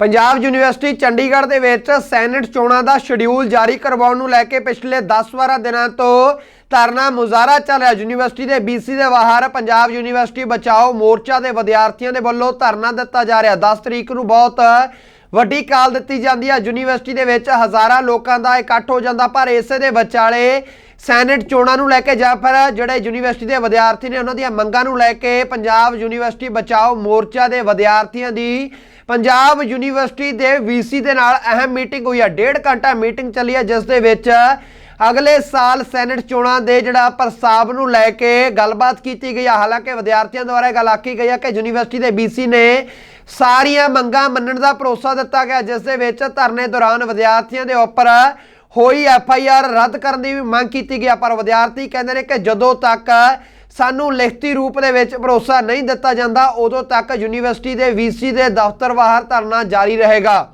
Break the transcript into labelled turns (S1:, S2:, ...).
S1: Punjab university Chandigarh ਦੇ ਵਿੱਚ senate ਚੋਣਾਂ ਦਾ ਸ਼ਡਿਊਲ ਜਾਰੀ ਕਰਵਾਉਣ ਨੂੰ ਲੈ ਕੇ ਪਿਛਲੇ 10-12 ਦਿਨਾਂ ਤੋਂ ਧਰਨਾ ਮੁਜ਼ਾਹਰਾ ਚੱਲ ਰਿਹਾ। ਯੂਨੀਵਰਸਿਟੀ ਦੇ ਬੀਸੀ ਦੇ ਬਾਹਰ ਪੰਜਾਬ ਯੂਨੀਵਰਸਿਟੀ ਬਚਾਓ ਮੋਰਚਾ ਦੇ ਵਿਦਿਆਰਥੀਆਂ ਦੇ ਵੱਲੋਂ ਧਰਨਾ ਦਿੱਤਾ ਜਾ ਰਿਹਾ। 10 ਤਰੀਕ ਨੂੰ ਬਹੁਤ ਵੱਡੀ ਕਾਲ ਦਿੱਤੀ ਜਾਂਦੀ ਹੈ। ਯੂਨੀਵਰਸਿਟੀ ਦੇ ਵਿੱਚ ਹਜ਼ਾਰਾਂ ਲੋਕਾਂ ਦਾ ਇਕੱਠ ਹੋ ਜਾਂਦਾ, ਪਰ ਇਸੇ ਦੇ ਵਿਚਾਲੇ ਸੈਨੇਟ ਚੋਣਾਂ ਨੂੰ ਲੈ ਕੇ ਜਾਂ ਫਿਰ ਜਿਹੜੇ ਯੂਨੀਵਰਸਿਟੀ ਦੇ ਵਿਦਿਆਰਥੀ ਨੇ ਉਹਨਾਂ ਦੀਆਂ ਮੰਗਾਂ ਨੂੰ ਲੈ ਕੇ ਪੰਜਾਬ ਯੂਨੀਵਰਸਿਟੀ ਬਚਾਓ ਮੋਰਚਾ ਦੇ ਵਿਦਿਆਰਥੀਆਂ ਦੀ ਪੰਜਾਬ ਯੂਨੀਵਰਸਿਟੀ ਦੇ ਵੀਸੀ ਦੇ ਨਾਲ ਅਹਿਮ ਮੀਟਿੰਗ ਹੋਈ ਆ ਡੇਢ ਘੰਟਾ ਮੀਟਿੰਗ ਚੱਲੀ ਹੈ ਜਿਸ ਦੇ ਵਿੱਚ ਅਗਲੇ ਸਾਲ ਸੈਨੇਟ ਚੋਣਾਂ ਦੇ ਜਿਹੜਾ ਪ੍ਰਸਤਾਵ ਨੂੰ ਲੈ ਕੇ ਗੱਲਬਾਤ ਕੀਤੀ ਗਈ ਆ ਹਾਲਾਂਕਿ ਵਿਦਿਆਰਥੀਆਂ ਦੁਆਰਾ ਇਹ ਗੱਲ ਆਖੀ ਗਈ ਆ ਕਿ ਯੂਨੀਵਰਸਿਟੀ ਦੇ ਵੀਸੀ ਨੇ ਸਾਰੀਆਂ ਮੰਗਾਂ ਮੰਨਣ ਦਾ ਭਰੋਸਾ ਦਿੱਤਾ ਗਿਆ, ਜਿਸ ਦੇ ਵਿੱਚ ਧਰਨੇ ਦੌਰਾਨ ਵਿਦਿਆਰਥੀਆਂ ਦੇ ਉੱਪਰ ਹੋਈ ਐਫ ਆਈ ਆਰ ਰੱਦ ਕਰਨ ਦੀ ਵੀ ਮੰਗ ਕੀਤੀ ਗਈ ਹੈ। ਪਰ ਵਿਦਿਆਰਥੀ ਕਹਿੰਦੇ ਨੇ ਕਿ ਜਦੋਂ ਤੱਕ ਸਾਨੂੰ ਲਿਖਤੀ ਰੂਪ ਦੇ ਵਿੱਚ ਭਰੋਸਾ ਨਹੀਂ ਦਿੱਤਾ ਜਾਂਦਾ, ਉਦੋਂ ਤੱਕ ਯੂਨੀਵਰਸਿਟੀ ਦੇ ਵੀਸੀ ਦੇ ਦਫ਼ਤਰ ਬਾਹਰ ਧਰਨਾ ਜਾਰੀ ਰਹੇਗਾ।